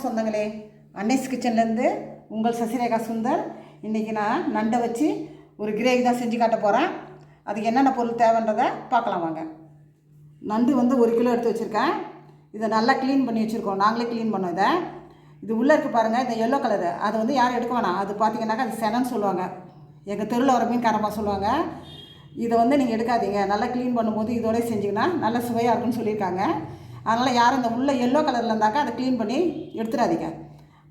வணக்கம் சொந்தங்களே அன்னைஸ் கிச்சன்லேருந்து உங்கள் சசிரேகா சுந்தர் இன்றைக்கி நான் நண்டை வச்சு ஒரு கிரேவி தான் செஞ்சு காட்ட போகிறேன் அதுக்கு என்னென்ன பொருள் தேவைன்றதை பார்க்கலாம் வாங்க. நண்டு வந்து ஒரு கிலோ எடுத்து வச்சுருக்கேன். இதை நல்லா க்ளீன் பண்ணி வச்சுருக்கோம். நாங்களே க்ளீன் பண்ணோம் இதை. இது உள்ளே இருக்குது பாருங்கள் இந்த எல்லோ கலரு அதை வந்து யாரும் எடுக்க வேணாம். அது பார்த்தீங்கன்னாக்கா அது செனன்னு சொல்லுவாங்க. எங்கள் தெருவில் வர மீன்காரமாக சொல்லுவாங்க. இதை வந்து நீங்கள் எடுக்காதீங்க. நல்லா க்ளீன் பண்ணும்போது இதோடய செஞ்சிங்கன்னா நல்லா சுவையாக இருக்குன்னு சொல்லியிருக்காங்க. அதனால் யாரும் இந்த உள்ளே எல்லோ கலரில் இருந்தாக்கா அதை க்ளீன் பண்ணி எடுத்துடாதீங்க.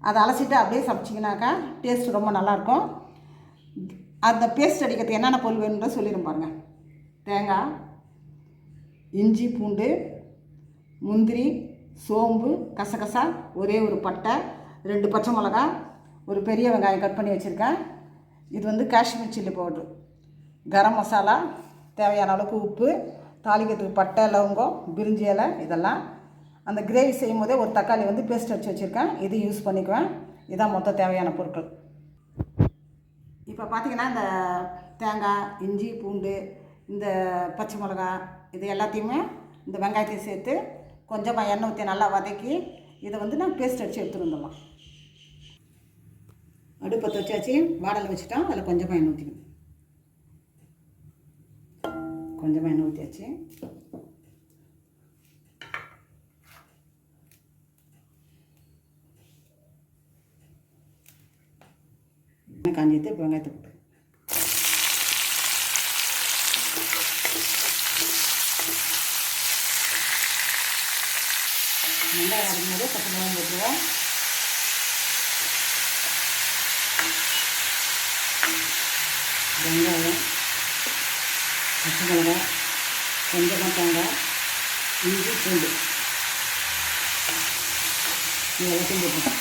அதை அலசிட்டு அப்படியே சமைச்சிங்கனாக்கா டேஸ்ட் ரொம்ப நல்லாயிருக்கும் அந்த பேஸ்ட் அடிக்கிறதுக்கு என்னென்ன பொருள் வேணுன்றதை சொல்லிடும் பாருங்கள் தேங்காய் இஞ்சி பூண்டு முந்திரி சோம்பு கசகசா ஒரே ஒரு பட்டை ரெண்டு பச்சை மிளகா ஒரு பெரிய வெங்காயம் கட் பண்ணி வச்சுருக்கேன். இது வந்து காஷ்மீர் சில்லி பவுட்ரு. கரம் மசாலா தேவையான அளவுக்கு உப்பு தாளிக்கிறதுக்கு பட்டை லவங்கம் பிரிஞ்சி இலை இதெல்லாம் அந்த கிரேவி செய்யும் போதே ஒரு தக்காளி வந்து பேஸ்ட் வச்சு வச்சுருக்கேன். இது யூஸ் பண்ணிக்குவேன். இதான் மொத்த தேவையான பொருட்கள். இப்போ பார்த்திங்கன்னா இந்த தேங்காய் இஞ்சி பூண்டு இந்த பச்சை மிளகா இது எல்லாத்தையுமே இந்த வெங்காயத்தையும் சேர்த்து கொஞ்சமாக எண்ணெய் ஊற்றி நல்லா வதக்கி இதை வந்து நான் பேஸ்ட் அடித்து எடுத்துருந்தோம்மா வந்துடலாம் அடுப்பத்தை வாடலை வச்சுட்டோம் அதில் கொஞ்சமாக எண்ணெய் ஊற்றிக்கணும் கொஞ்சமாக எண்ணெய் ஊற்றியாச்சு எண்ணெய் காஞ்சிட்டு இப்போ வெங்காயத்தை போட்டு வெங்காயம் அரைக்கும் போது பச்சை மிளகாய் போட்டுருவோம் வெங்காயம் பச்சை மிளகாய் கொஞ்சமாக தேங்காய் இஞ்சி பூண்டு. எல்லாத்தையும் போட்டுருக்கோம்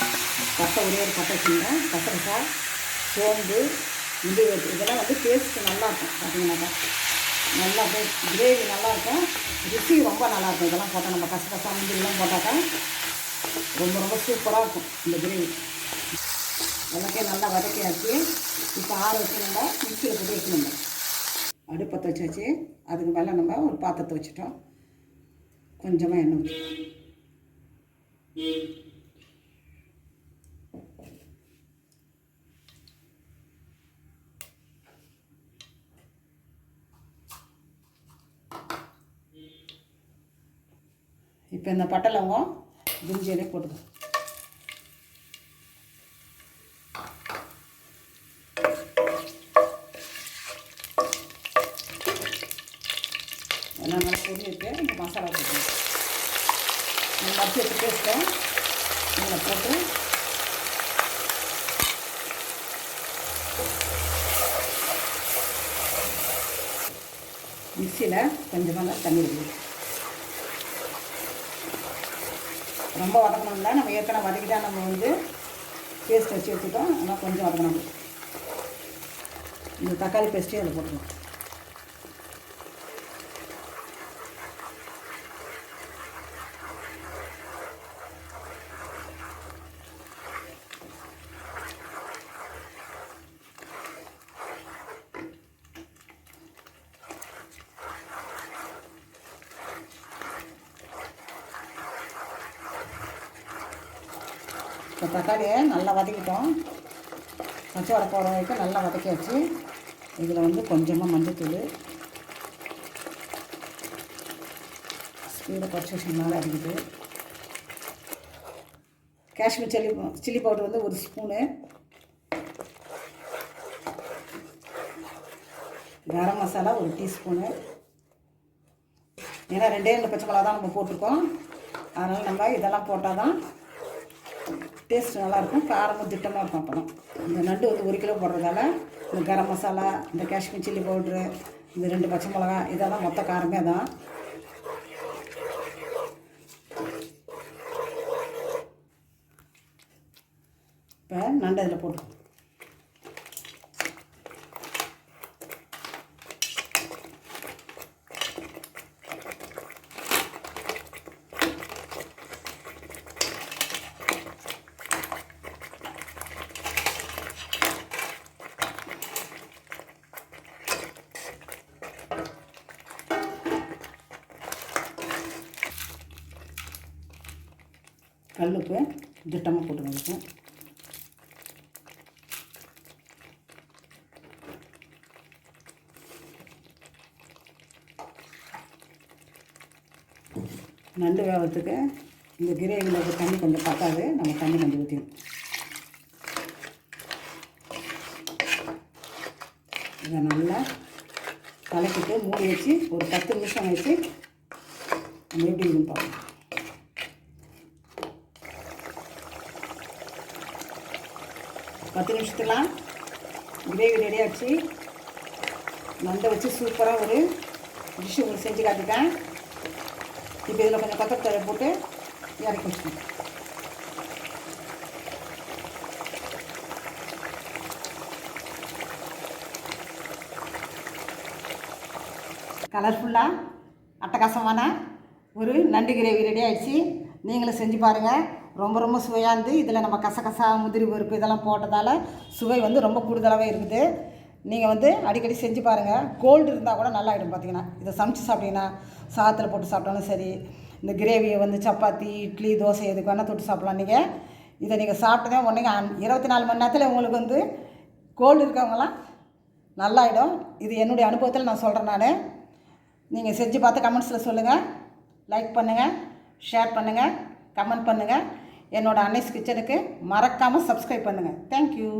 பட்டை ஒரே ஒரு பட்டை வச்சுருந்தேன். கசகசா சோம்பு இஞ்சி வெட்டு இதெல்லாம் வந்து டேஸ்ட்டு நல்லாயிருக்கும். பார்த்தீங்கன்னாக்கா நல்லா அப்படியே கிரேவி நல்லாயிருக்கும். ருசி ரொம்ப நல்லாயிருக்கும். இதெல்லாம் போட்டால் நம்ம கசகசா முந்திரிலாம் போட்டாக்கா ரொம்ப ரொம்ப சூப்பராக இருக்கும் இந்த கிரேவி எல்லாத்தையும் நல்லா வதக்கி ஆக்கி இப்போ ஆற வச்சு நம்ம மிக்சியில் போட்டு வைக்கணும் அடுப்பை துவச்சி வச்சு அதுக்கு மேலே நம்ம ஒரு பாத்திரத்தை வச்சுட்டோம். கொஞ்சமாக எண்ணெய் ஊற்றி இப்போ இந்த பட்டை லவங்கம் பிரிஞ்சியிலே போட்டுக்கோ. வச்சுருக்கேன். இந்த மசாலா போட்டுக்கணும். இந்த மத்திய பேஸ்ட்டை இதில் போட்டு. மிக்சியில் கொஞ்சமாக தண்ணி விடுவோம் ரொம்ப வதக்கணும்னா நம்ம ஏற்கனவே வதக்கிட்டா நம்ம வந்து பேஸ்ட் வச்சு வச்சுட்டோம் ஆனால் கொஞ்சம் வதக்கணும். இந்த தக்காளி பேஸ்ட்டையும் அதில் போட்டுக்கலாம் இப்போ தக்காளியை நல்லா வதக்கிட்டோம். பச்சை வடை போகிற வரைக்கும் நல்லா வதக்கியாச்சு. இதில் வந்து கொஞ்சமாக மஞ்சத்தூள். ஸ்பீடை பச்சை நல்லா அடிக்குது. காஷ்மீர் சில்லி சில்லி பவுடர் வந்து ஒரு ஸ்பூனு. கரம் மசாலா ஒரு டீஸ்பூனு. ஏன்னா ரெண்டே ரெண்டு பச்சை மிளகா தான் நம்ம போட்டிருக்கோம். அதனால் நம்ம இதெல்லாம் போட்டால் தான் டேஸ்ட் நல்லாயிருக்கும் காரமும் திட்டமாக இருக்கும் அப்போலாம். இந்த நண்டு வந்து ஒரு கிலோ போடுறதால இந்த கரம் மசாலா இந்த காஷ்மீர் சில்லி பவுட்ரு இந்த ரெண்டு பச்சை மிளகா இதெல்லாம் மொத்த காரமே தான். இப்போ நண்டு அதில் கல் கல்லுப்பு திட்டமாக போட்டு இதுக்கு நண்டு வேகத்துக்கு இந்த கிரேவியில் தண்ணி கொஞ்சம் பத்தாது நம்ம தண்ணி கொஞ்சம் ஊற்றிடும் இதை நல்லா கலக்கிட்டு மூடி வச்சு ஒரு பத்து நிமிஷம் வச்சு நம்ம எப்படி இருக்குன்னு பார்க்கலாம். பத்து நிமிஷத்துலாம் கிரேவி ரெடி ஆச்சு வச்சு சூப்பராக ஒரு டிஷ்ஷு உங்களுக்கு செஞ்சு காட்டிட்டேன் இப்போ இதில் கொஞ்சம் கொத்தத்தழை போட்டு இறக்கி வச்சுக்கணும். கலர்ஃபுல்லாக அட்டகாசமான ஒரு நண்டு கிரேவி ரெடி ஆயிடுச்சு. நீங்களும் செஞ்சு பாருங்கள் ரொம்ப ரொம்ப சுவையாக இருந்து இதில் நம்ம கசகசா முதிரி பருப்பு இதெல்லாம் போட்டதால் சுவை வந்து ரொம்ப கூடுதலாகவே இருக்குது. நீங்கள் வந்து அடிக்கடி செஞ்சு பாருங்கள் கோல்டு இருந்தால் கூட நல்லா ஆகிடும் பார்த்தீங்கன்னா இதை சமைச்சு சாப்பிட்டீங்கன்னா சாதத்தில் போட்டு சாப்பிட்டாலும் சரி இந்த கிரேவியை வந்து சப்பாத்தி இட்லி தோசை எதுக்கு வேணால் தொட்டு சாப்பிட்லாம். நீங்கள் இதை நீங்கள் சாப்பிட்டதே உடனே இருபத்தி நாலு மணி நேரத்தில் உங்களுக்கு வந்து கோல்டு இருக்கவங்களாம் நல்லாயிடும் இது என்னுடைய அனுபவத்தில் நான் சொல்கிறேன் நான். நீங்கள் செஞ்சு பார்த்து கமெண்ட்ஸில் சொல்லுங்கள் லைக் பண்ணுங்கள் ஷேர் பண்ணுங்கள் கமெண்ட் பண்ணுங்கள் என்னோடய அன்னைஸ் கிச்சனுக்கு மறக்காமல் சப்ஸ்கிரைப் பண்ணுங்கள் தேங்க்யூ